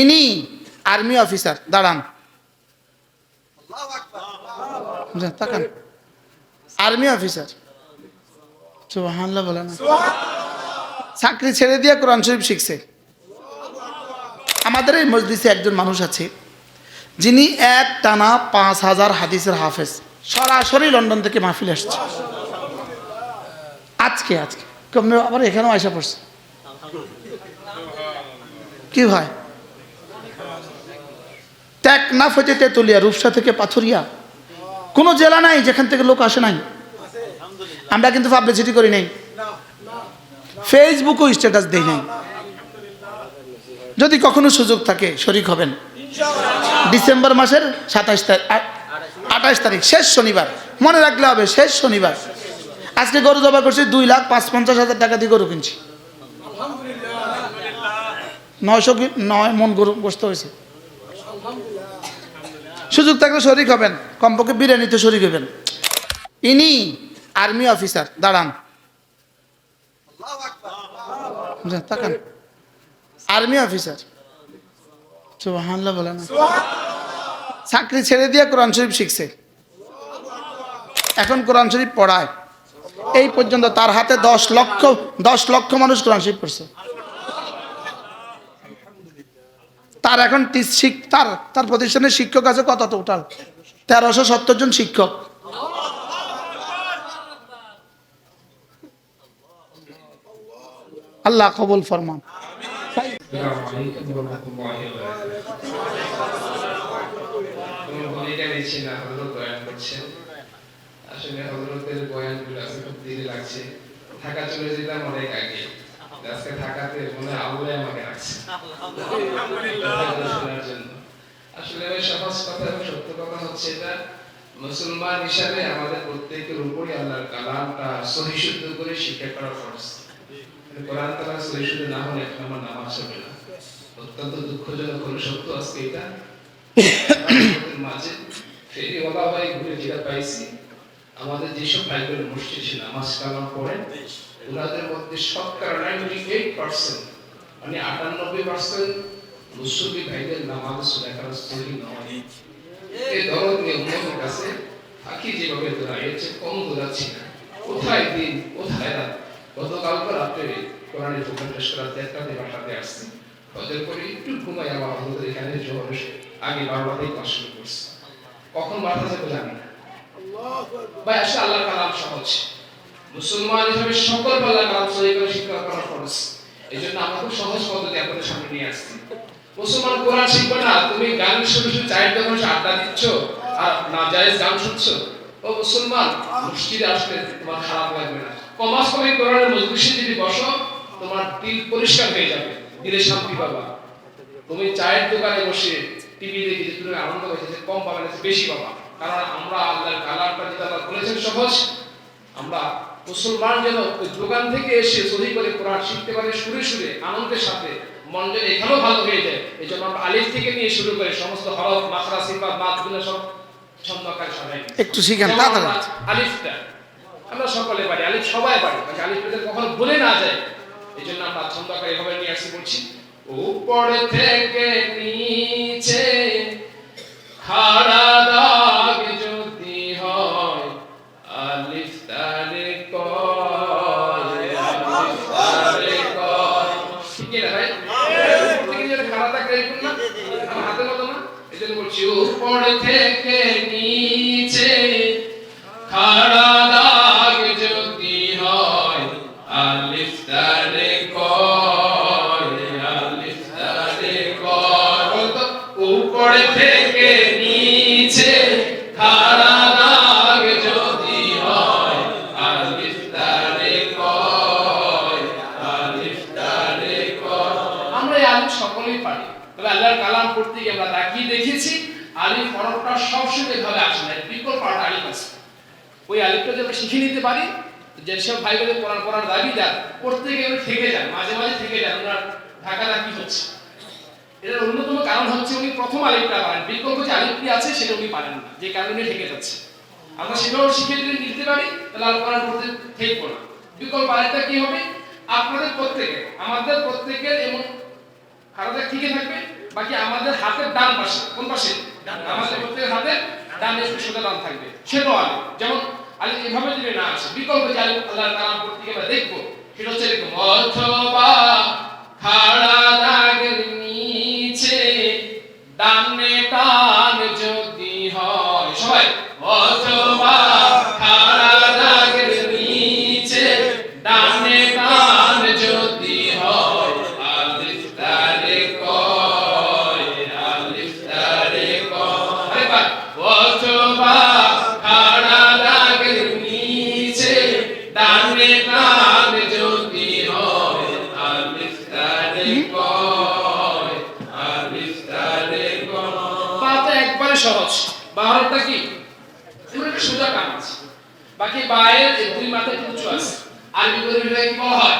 ইনি army officer, দাঁড়ান। তাকান। Army officer. সুবহানাল্লাহ বলে না। চাকরি ছেড়ে দিয়ে কোরআন শরীফ শিখছে। আমাদের এই মসজিদে একজন মানুষ আছে, যিনি এক টানা পাঁচ হাজার হাদিসের হাফেজ। সরাসরি লন্ডন থেকে মাহফিল আসছে। আজকে আজকে। আবার এখানেও আসা পড়ছে। কি ভাই? টেকনাফ হইতে তেতুলিয়া, রূপসা থেকে পাথরিয়া। কোনো জেলা নাই যেখান থেকে লোক আসে নাই। আমরা কিন্তু পাবলিসিটি করি নাই। ফেসবুকও স্ট্যাটাস দেই নাই। যদি কখনো সুযোগ থাকে, শরিক হবেন। ডিসেম্বর মাসের সাতাশ তারিখ আঠাশ তারিখ, শেষ শনিবার। মনে রাখলে হবে, শেষ শনিবার। আজকে গরু জবা করছি দুই লাখ পাঁচ পঞ্চাশ হাজার টাকা দিয়ে গরু কিনছি। নয়শো নয় মন গরু গোস্ত হয়েছে। সুযোগ থাকলে শরিক হবেন, কমপক্ষে বিরিয়ানিতে শরিক হবেন। ইনি আর্মি অফিসার, দাঁড়ান। Army officer. সুবহানাল্লাহ বলে না। চাকরি ছেড়ে দিয়ে কোরআন শরীফ শিখছে। এখন কোরআন শরীফ পড়ায়। এই পর্যন্ত তার হাতে দশ লক্ষ দশ লক্ষ মানুষ কোরআন শরীফ পড়ছে। তার এখন তার তার প্রতিষ্ঠানের শিক্ষক আছে কত টোটাল তেরোশো সত্তর জন শিক্ষক। আল্লাহ কবুল ফরমান। আসলে হজরতের বয়ানগুলো খুব ধীরে লাগছে। ঢাকা চলে যেতাম অনেক আগে। আজকে ঢাকাতে মনে আবুলে আমাকে রাখছে আসলে ওই সহজ কথা এবং সত্য কথা হচ্ছে এটা মুসলমান হিসাবে আমাদের প্রত্যেকের উপরই আল্লাহর কালামটা সহি শুদ্ধ করে শিক্ষা করা ফরজ। কোরআন তালা সহি শুদ্ধ না হলে এখন আমার নামাজ হবে না। অত্যন্ত দুঃখজনক হলো সত্য আজকে এটা। মাঝে ফেরি ওলা ভাই ঘুরে যেটা পাইছি আমাদের যেসব ভাইগুলো মসজিদে নামাজ কালাম পড়েন ওনাদের মধ্যে শতকরা নাইনটি এইট পার্সেন্ট মানে আটানব্বই পার্সেন্ট মুসল্লি ভাইদের নামাজ সুরাকার সহি নয় এই দরদ নিয়ে উন্নতির কাছে আখি যেভাবে দৌড়াই এর কম দৌড়াচ্ছি না। কোথায় দিন কোথায় রাত? গতকালকে রাত্রে কোরআনের শেষ করার দেড়টাতে বাসাতে আসছি। হজের পরে একটু ঘুমাই আবার আমাদের এখানে জোহর আগে বারবারই কাজ শুরু করছি। কখন বারোটা যাবে জানি না। ভাই আসলে আল্লাহ কালাম সহজ। মুসলমান হিসেবে সকল আল্লাহ কালাম সহি করে শিক্ষা করা খরচ এই জন্য আমরা খুব সহজ পদ্ধতি আপনাদের সামনে নিয়ে আসছি। মুসলমান কোরআন শিখবে না, তুমি গান শুনে শুনে চায়ের দোকানে আড্ডা দিচ্ছ, আর না জায়েজ গান শুনছো। ও মুসলমান, মসজিদে আসলে তোমার খারাপ লাগবে না। কমাস কমে কোরআনের মজলিসে যদি বসো, তোমার দিল পরিষ্কার হয়ে যাবে, দিলে শান্তি পাবা। তুমি চায়ের দোকানে বসে টিভি দেখে যে তুমি আনন্দ পাইছে কম পাবে বেশি পাবা। কারণ আমরা আল্লাহর কালামটা যেটা বলেছেন সহজ, আমরা মুসলমান যেন দোকান থেকে এসে সহি করে কোরআন শিখতে পারে সুরে সুরে আনন্দের সাথে মন যেন এখানেও ভালো হয়ে যায়। এই জন্য আমরা আলিফ থেকে নিয়ে শুরু করে সমস্ত হরফ মাত্রা সিফাত মাতগুলো সব ছন্দকার সাজাই একটু শিখেন আলিফটা আমরা সকলে পারি আলিফ সবাই পারি আলিফ কখনো ভুলে না যায়। এই জন্য আমরা ছন্দকার এভাবে নিয়ে আসি বলছি উপর থেকে নিচে খাড়া উপর থেকে নিচে। খাড়া দাগ যদি হয় আলিফ তারে কয় আলিফ তারে উপর থেকে নিচে খাড়া দাগ যদি হয় আলিফ তারে কয় আলিফ আলিফ সকলেই পারি। তবে আল্লাহর কালাম পড়তে গিয়ে আমরা তাকিয়ে দেখেছি আলিফ হরফটা সবসময় ভাবে আসে না বিকল্প পার্ট আলিফ আছে। ওই আলিফটা যদি শিখে নিতে পারি যেসব ভাই বোনের কোরআন পড়ার দাবিদার পড়তে গিয়ে থেকে যান মাঝে মাঝে থেকে যান ওনার ঢাকা ঢাকি হচ্ছে? এটার অন্যতম কারণ হচ্ছে উনি প্রথম আলিফটা পারেন, বিকল্প যে আলিফটি আছে সেটা উনি পারেন না, যে কারণে থেকে যাচ্ছে। আমরা সেটাও শিখে যদি নিতে পারি, তাহলে আল কোরআন পড়তে ঠেকবো না। বিকল্প আলিফটা কি হবে? আপনাদের প্রত্যেকের, আমাদের প্রত্যেকের এমন খারাপ ঠিকই থাকবে বাকি আমাদের হাতের ডান পাশে, কোন পাশে? আমাদের প্রত্যেকের হাতে ডান একটু সোজা ডান থাকবে। সেটাও আলে যেমন আলে এভাবে যদি না আসে, বিকল্প যে আলে আল্লাহ কালাম পড়তে গেলে দেখব, সেটা হচ্ছে এরকম, অথবা খাড়া দাগের নিচে ডানে আরবি করে কি বলা হয়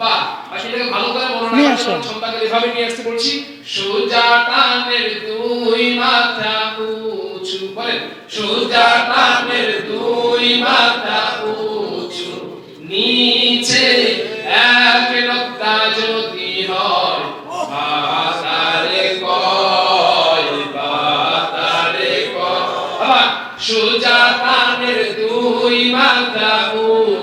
বা বাকিটাকে ভালো করে বর্ণনা নিয়ে করতে আসো। পারো, ছন্দাকে এভাবে নিয়ে আসতে বলছি সোজা টানের দুই মাথা উঁচু বলেন সোজা টানের দুই মাথা উঁচু নিচে এক নক্তা যদি হয় বাতারে কয় বাতারে কয় আবার সোজা টানের দুই মাথা উঁচু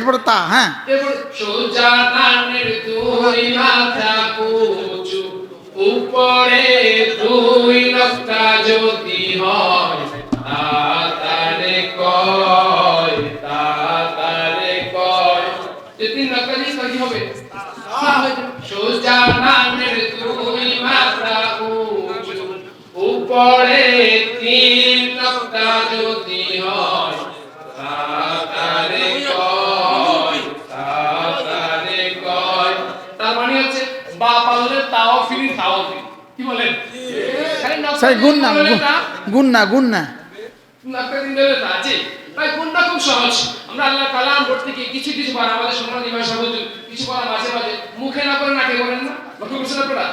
এরপরে তা হ্যাঁ উপরে দুই নক্তা যদি হয় তাতারে কয় তাতারে কয় যে নক্তা জিনিস হবে স্যার গুণ না গুণ- না, গুণ না। ভাই খুব সহজ। আমরা আল্লাহ কালাম পড়তে গিয়ে কিছু কিছু বার আমাদের সম্মান ইমাম কিছু বার মাঝে মাঝে। মুখে না করে নাকে বলেন না? লক্ষ্য করছেন আপনারা?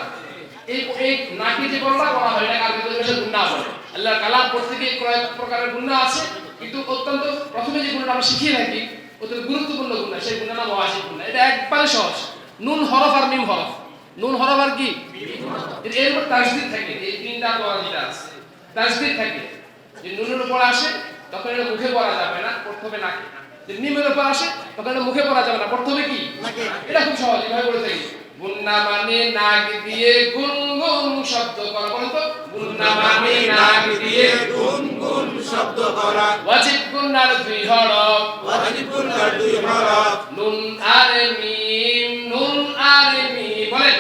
এই এই নাকে যে বললা বলা হয় এটা কালকে গুণা বলে আল্লাহ কালাম পড়তে গিয়ে কয়েক প্রকারের গুণা আছে। কিন্তু অত্যন্ত প্রথমে যে গুণটা আমরা শিখিয়ে থাকি অত্যন্ত গুরুত্বপূর্ণ গুণা সেই গুণা নাম ওয়াজিব গুণা এটা একবারে সহজ। নুন হরফ আর মিম হরফ। নুন হরফ আর কি? এর উপর তাজদিদ থাকে এই তিনটা দোয়া যেটা আছে তাজদিদ থাকে। যে নুনের উপর আসে তখন এটা মুখে পড়া যাবে না পড়তে হবে নাকে। যে মিমের উপর আসে তখন এটা মুখে পড়া যাবে না পড়তে হবে কি এটা খুব সহজ এভাবে বলে থাকি। গুন্না মানে নাক দিয়ে গুনগুন শব্দ করা বলেন তো। গুন্না মানে নাক দিয়ে গুনগুন শব্দ করা। ওয়াজিব গুন্নার দুই হরফ। ওয়াজিব গুনার দুই হরফ। নুন আর মিম নুন আর মিম বলেন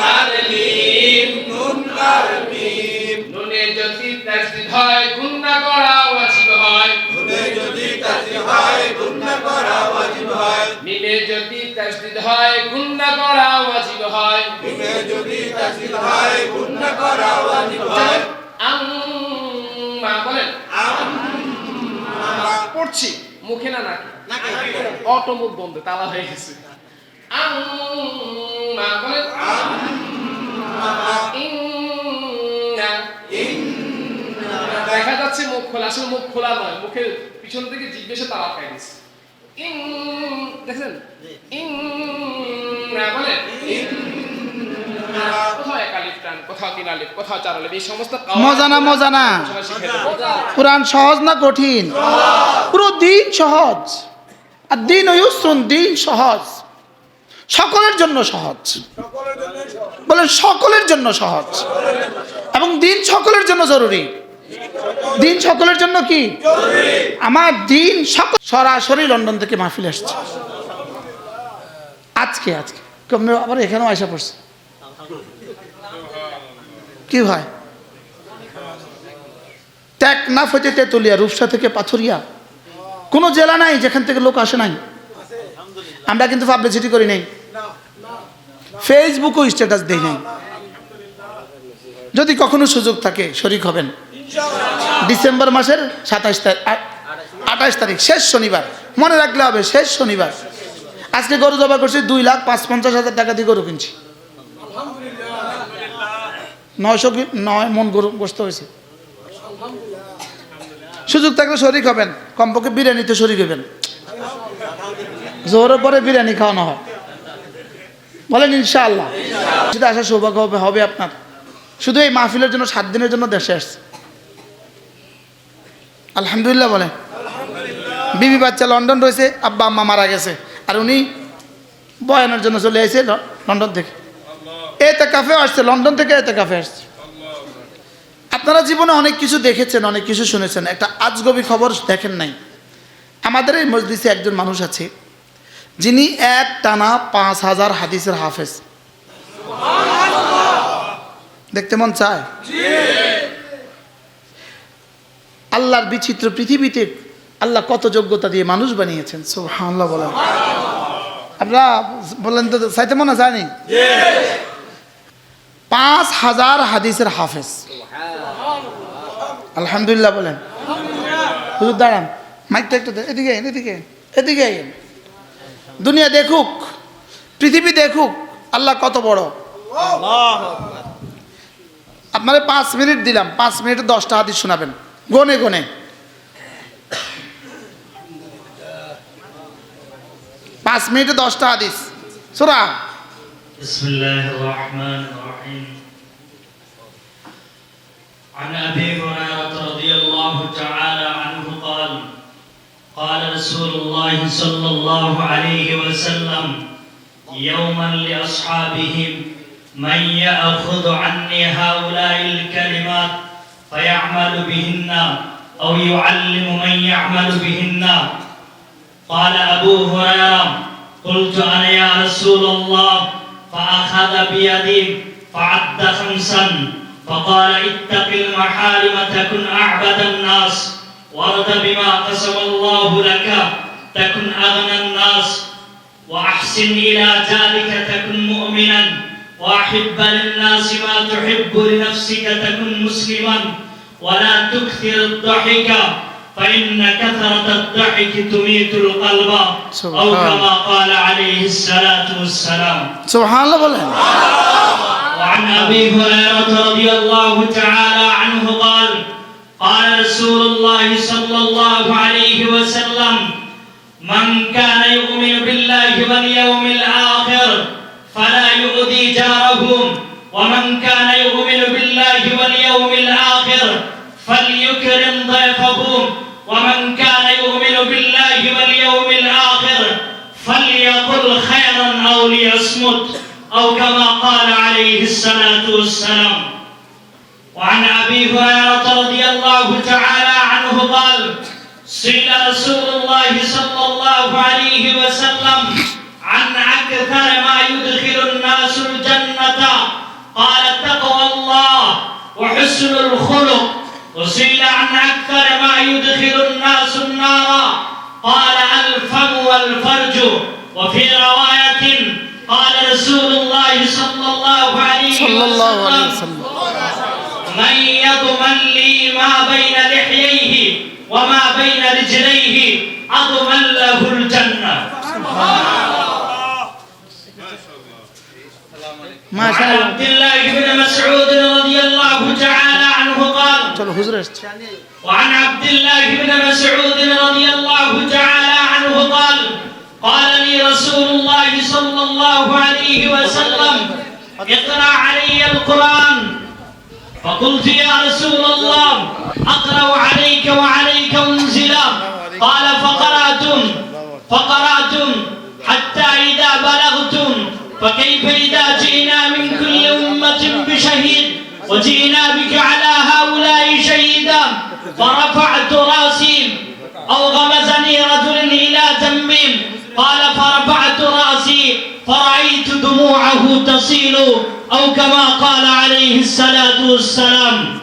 নুন মিম নুন আর মিম নুনে যদি তাসদিদ হয় গুন্না করা ওয়াজিব হয়। নুনে যদি তাসদিদ হয় গুনাহ করা ওয়াজিব হয়। মিমে যদি তাসদিদ হয় গুন্না করা ওয়াজিব হয়। মিমে যদি তাসদিদ হয় গুনাহ করা ওয়াজিব হয়। আম্মা বলেন। পড়ছি। মুখে না নাকি। অটো মুখ বন্ধ তালা হয়ে গেছে। আম্মা বলেন ইন্না। দেখা যাচ্ছে মুখ খোলা আসলে মুখ খোলা নয় মুখের পিছন থেকে জিজ্ঞেসে তালা খাই গেছে ইন দেখছেন? ইন্না বলেন কোথাও এক টান কোথাও তিন আলিফ কোথাও এই সমস্ত মজা না মজা না। সবাই শিখে নেবে। কোরআন সহজ না কঠিন? পুরো দিন সহজ। আর দিন ইউসুন দিন সহজ। সকলের জন্য সহজ। বলেন সকলের জন্য সহজ। এবং দিন সকলের জন্য জরুরি। দিন সকলের জন্য কি? আমার দিন সকল সরাসরি লন্ডন থেকে মাহফিল আসছে। আজকে আজকে। আবার এখানেও আসা পড়ছে। কি ভাই? টেকনাফ হইতে তেতুলিয়া রূপসা থেকে পাথরিয়া। কোনো জেলা নাই যেখান থেকে লোক আসে নাই। আমরা কিন্তু পাবলিসিটি করি নাই। ফেসবুকও স্ট্যাটাস দেই নাই। যদি কখনো সুযোগ থাকে, শরিক হবেন। ডিসেম্বর মাসের সাতাশ তারিখ আঠাশ তারিখ, শেষ শনিবার। মনে রাখলে হবে, শেষ শনিবার। আজকে গরু জবা করছি দুই লাখ পাঁচ পঞ্চাশ হাজার টাকা দিয়ে গরু কিনছি। নয়শো নয় মন গরু বসতে হয়েছে। সুযোগ থাকলে শরিক হবেন। কমপক্ষে বিরিয়ানিতে শরিক হবেন। জোরের পরে বিরিয়ানি খাওয়ানো হয়। বলেন ইনশাআল্লাহ। সেটা আসার সৌভাগ্য হবে হবে আপনার। শুধু এই মাহফিলের জন্য, সাত দিনের জন্য দেশে আসছে। আলহামদুলিল্লাহ বলে বিবি বাচ্চা লন্ডন রয়েছে, আব্বা আম্মা মারা গেছে, আর উনি বয়ানের জন্য চলে ল- লন্ডন থেকে। এতে কাফে আসছে, লন্ডন থেকে এতে কাফে আসছে। আপনারা জীবনে অনেক কিছু দেখেছেন, অনেক কিছু শুনেছেন। একটা আজগবি খবর দেখেন নাই। আমাদের এই মসজিদে একজন মানুষ আছে যিনি এক টানা পাঁচ হাজার হাদিসের হাফেজ। দেখতে মন চায়? আল্লাহর বিচিত্র পৃথিবীতে আল্লাহ কত যোগ্যতা দিয়ে মানুষ বানিয়েছেন, সুবহানাল্লাহ বলেন। আপনারা বললেন তো, চাইতে মনে চায়নি পাঁচ হাজার হাদিসের হাফেজ। আলহামদুলিল্লাহ বলেন। দাঁড়ান। মাইকটা একটু এদিকে এদিকে এদিকে। দুনিয়া দেখুক পৃথিবী দেখুক আল্লাহ কত বড় আপনারা পাঁচ মিনিট দিলাম পাঁচ মিনিটে দশটা হাদিস শোনাবেন গনে গনে পাঁচ মিনিটে দশটা হাদিস সোরা بسم الله الرحمن الرحيم عن ابي رسول الله صلى الله عليه وسلم يوما لأصحابهم من يأخذ عني هؤلاء الكلمات فيعمل بهن أو يعلم من يعمل بهن؟ قال أبو هريرة قلت أنا يا رسول الله فأخذ بيدي فعد خمسا فقال اتق المحارم تكن أعبد الناس. وارض بما قسم الله لك. تكن أغنى الناس وأحسن إلى ذلك تكن مؤمنا وأحب للناس ما تحب لنفسك. تكن مسلما ولا تكثر الضحك. فإن كثرة الضحك تميت القلب. أو كما قال عليه الصلاة والسلام. سبحان الله وعن أبي هريرة رضي الله تعالى عنه قال قال رسول الله صلى الله عليه وسلم من كان يؤمن بالله واليوم الآخر فلا يؤذي جاره ومن كان يؤمن بالله واليوم الآخر فليكرم ضيفه ومن كان يؤمن بالله واليوم الآخر فليقل خيرا أو ليصمت أو كما قال عليه الصلاة والسلام. وعن أبي هريرة رضي الله تعالى عنه قال سئل رسول الله صلى الله عليه وسلم عن أكثر ما يدخل الناس الجنة. قال تقوى الله وحسن الخلق. وسئل عن أكثر ما يدخل الناس النار. قال الفم والفرج. وفي رواية قال رسول الله صلى الله عليه صلى الله عليه وسلم وسلم. من يضمن لي ما بين لحييه وما بين رجليه أضمن له الجنة. ما شاء الله. عبد الله بن مسعود رضي الله تعالى عنه قال وعن عبد الله بن مسعود رضي الله تعالى عنه قال قال لي رسول الله صلى الله عليه وسلم اقرأ علي القرآن. فقلت يا رسول الله أقرأ عليك وعليك انزل قال فقراتم فقراتم حتى إذا بلغتم فكيف إذا جئنا من كل أمة بشهيد وجئنا بك على هؤلاء شهيدا فرفعت رأسي أو غمزني رجل إلى ذنب قال فرفعت رأسي فرأيت دموعه تصيل. أو كما قال عليه الصلاة والسلام